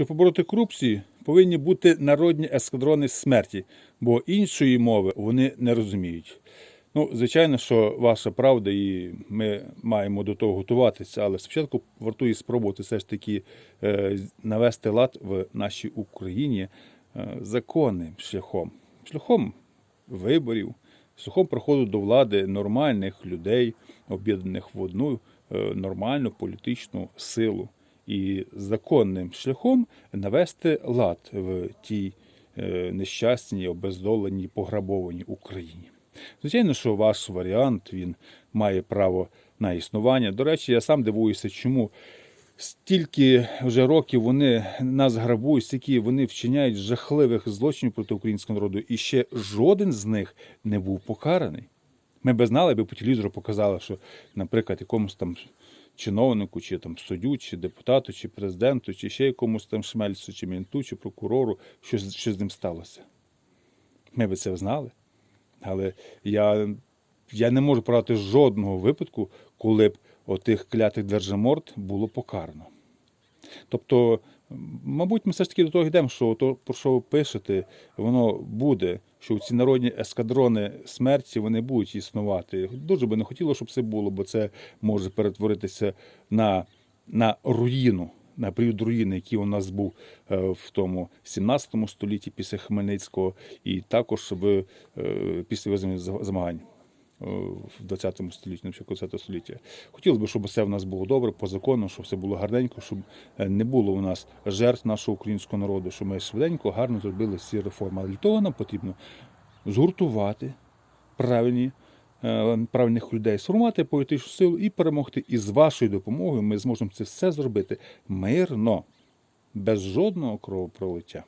Щоб побороти корупцію, повинні бути народні ескадрони смерті, бо іншої мови вони не розуміють. Ну, звичайно, що ваша правда, і ми маємо до того готуватися, але спочатку вартує спробувати все ж таки е, навести лад в нашій Україні е, законним шляхом, шляхом виборів, шляхом проходу до влади нормальних людей, об'єднаних в одну е, нормальну політичну силу, і законним шляхом навести лад в тій е, нещасній, обездоленій, пограбованій Україні. Звичайно, що ваш варіант він має право на існування. До речі, я сам дивуюся, чому стільки вже років вони нас грабують, стільки вони вчиняють жахливих злочинів проти українського народу, і ще жоден з них не був покараний. Ми би знали, би по телевізору показали, що, наприклад, якомусь там чиновнику, чи там суддю, чи депутату, чи президенту, чи ще якомусь там шмельцю, чи мінту, чи прокурору, що, що з ним сталося. Ми би це знали. Але я, я не можу продати жодного випадку, коли б отих клятих держиморд було покарано. Тобто, мабуть, ми все ж таки до того йдемо, що то, про що ви пишете, воно буде, що ці народні ескадрони смерті вони будуть існувати. Дуже би не хотілося, щоб це було, бо це може перетворитися на, на руїну. На період руїни, який у нас був е, в тому 17 столітті після Хмельницького, і також в, е, після е, в 20 столітті, на початку 20 століття. Хотілося б, щоб все в нас було добре, по закону, щоб все було гарненько, щоб е, не було у нас жертв нашого українського народу, щоб ми швиденько, гарно зробили всі реформи. Але для того нам потрібно згуртувати правильні. е, Правильних людей сформувати політичну силу і перемогти. І з вашою допомогою ми зможемо це все зробити мирно, без жодного кровопролиття.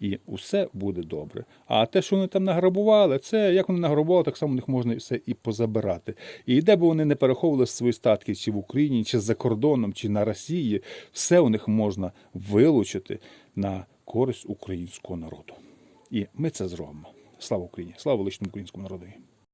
І усе буде добре. А те, що вони там награбували, це як вони награбували, так само в них можна все і позабирати. І де б вони не переховували свої статки, чи в Україні, чи за кордоном, чи на Росії, все у них можна вилучити на користь українського народу. І ми це зробимо. Слава Україні! Слава величному українському народу!